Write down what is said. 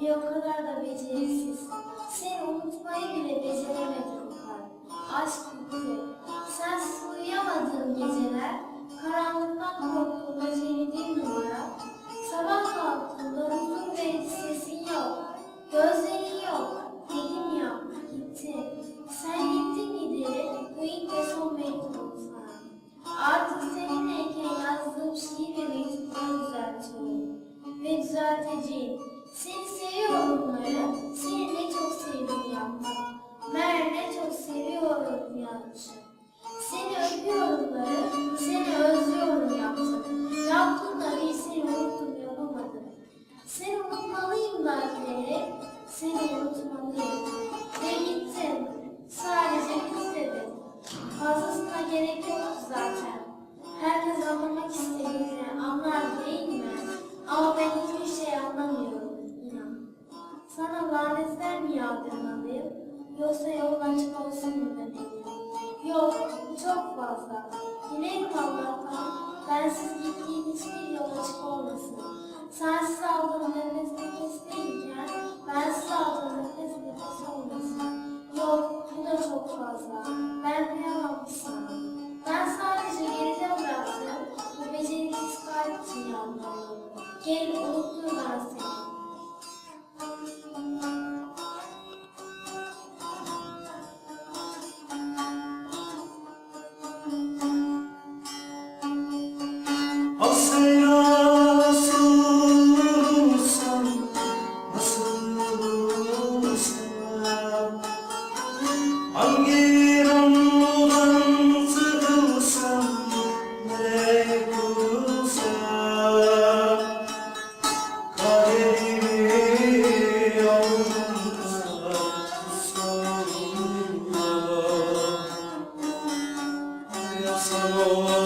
bir o kadar da beceriksiz. Seni unutmayı bile beceremedim kalp. Aşk Seni öpüyorumları, seni özlüyorum yaptım. Yaptım da seni unuttum yapamadım. Seni unutmalıyım belki seni unutmalıyım. Ve gittim, sadece istedim. Fazlasına gerek yok zaten. Herkes anlamak istediğini anlar değil mi? Ama ben hiçbir şey anlamıyorum, inan. Sana lanetler mi yağdırmalıyım? Yoksa yolun açık olsun mu demeliyim? Yok, çok fazla. Dilek Allah'tan bensiz gittiğin hiçbir yol açık olmasın. Sensiz aldığım nefes nefes değilken bensiz aldığım nefes nefes olmasın. Yok, bu da çok fazla. Ben kıyamam sana. Ben sadece geride bıraktım. Bu beceriksiz kalp için yalvarıyorum. Gel unuttum ben seni. Lord.